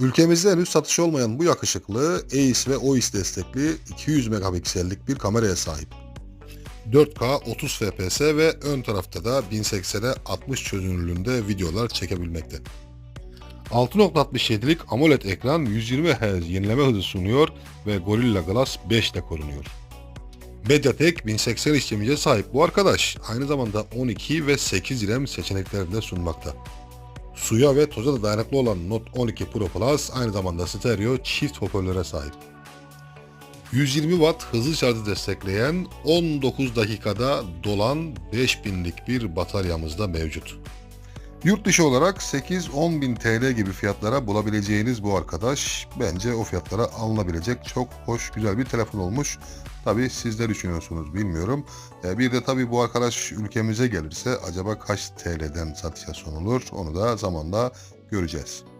Ülkemizde henüz satışı olmayan bu yakışıklı EIS ve OIS destekli 200 megapiksellik bir kameraya sahip. 4K 30 FPS ve ön tarafta da 1080'e 60 çözünürlüğünde videolar çekebilmekte. 6.67'lik AMOLED ekran 120 Hz yenileme hızı sunuyor ve Gorilla Glass 5 ile korunuyor. Mediatek 1080 işlemciye sahip bu arkadaş aynı zamanda 12 ve 8 RAM seçeneklerini de sunmakta. Suya ve toza da dayanıklı olan Note 12 Pro Plus aynı zamanda stereo çift hoparlöre sahip. 120 Watt hızlı şarjı destekleyen 19 dakikada dolan 5000'lik bir bataryamız da mevcut. Yurt dışı olarak 8-10 bin TL gibi fiyatlara bulabileceğiniz bu arkadaş bence o fiyatlara alınabilecek çok hoş güzel bir telefon olmuş. Tabi siz ne düşünüyorsunuz bilmiyorum. E, Bir de tabi bu arkadaş ülkemize gelirse acaba kaç TL'den satışa sunulur onu da zamanla göreceğiz.